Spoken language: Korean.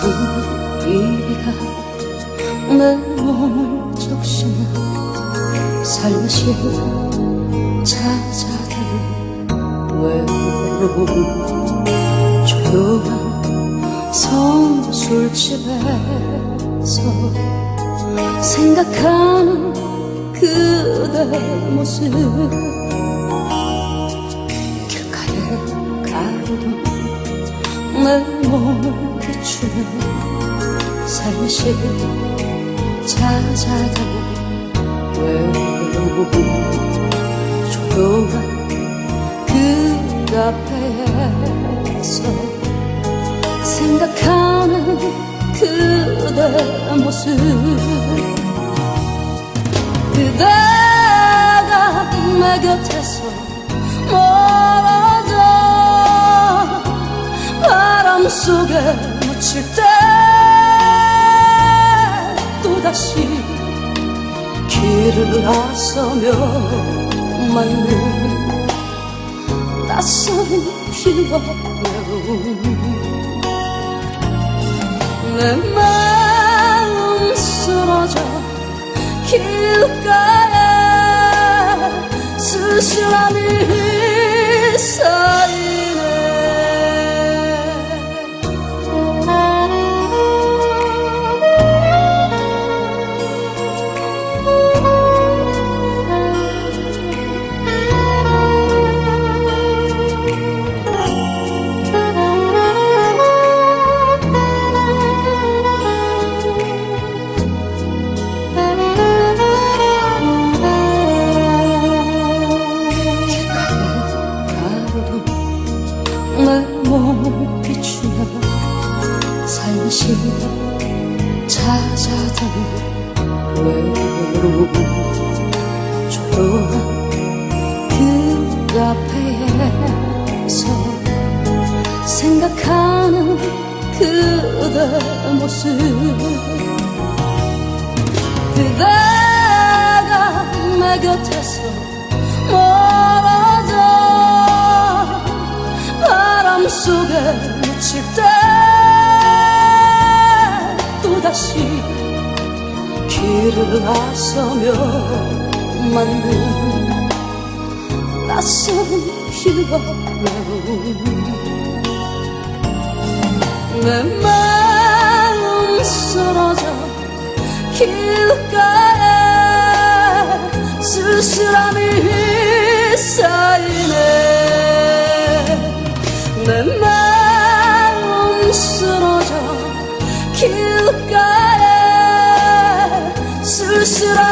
분위기가 내 몸을 적시며 살며시 찾아드는 외로움 조용한 성 술집에서 생각하는 그대 모습 길가에 가로등 내 몸을 비추며 살며시 찾아다닌 외로움 조용한 그 카페에서 생각하는 그대 모습. 그대가 내 곁에서 멀어져 바람 속에 묻힐 때 또다시 길을 나서며 맞는 낯선 피와 외로움 내 마음 쓰러져 길가에 살며시 찾아다니는 외로움 조용한 그 카페에서 생각하는 그대 모습. 그대가 내 곁에서 길을 나서며 맞는 낯선 외로움 내 마음 쓰러져 길가에 쓸쓸함이 쌓이네. 내 마음 쓰러져 쓰라